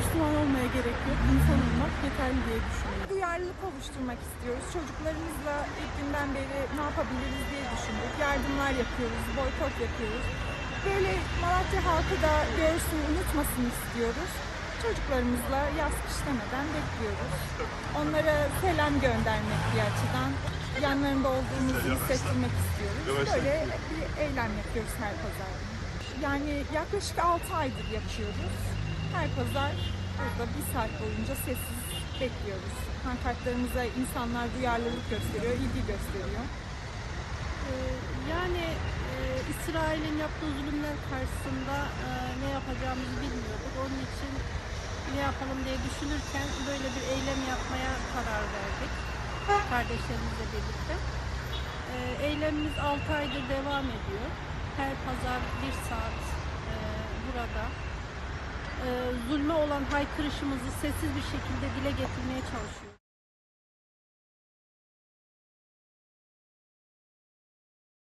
Müslüman olmaya gerek yok. İnsan olmak yeterli diye düşünüyorum. Duyarlılık oluşturmak istiyoruz. Çocuklarımızla ilk günden beri ne yapabiliriz diye düşündük. Yardımlar yapıyoruz, boykot yapıyoruz. Böyle Malatya halkı da görsün, unutmasın istiyoruz. Çocuklarımızla yaz kış bekliyoruz. Onlara selam göndermek bir açıdan. Yanlarında olduğumuzu hissettirmek istiyoruz. Böyle bir eylem yapıyoruz her pazar. Yani yaklaşık 6 aydır yapıyoruz. Her pazar burada bir saat boyunca sessiz bekliyoruz. Pankartlarımıza insanlar duyarlılık gösteriyor, ilgi gösteriyor. Ee, Yani e, İsrail'in yaptığı zulümler karşısında e, ne yapacağımızı bilmiyorduk. Onun için ne yapalım diye düşünürken böyle bir eylem yapmaya karar verdik kardeşlerimizle birlikte. Ee, Eylemimiz 6 aydır devam ediyor. Her pazar bir saat e, burada zulme olan haykırışımızı sessiz bir şekilde dile getirmeye çalışıyoruz.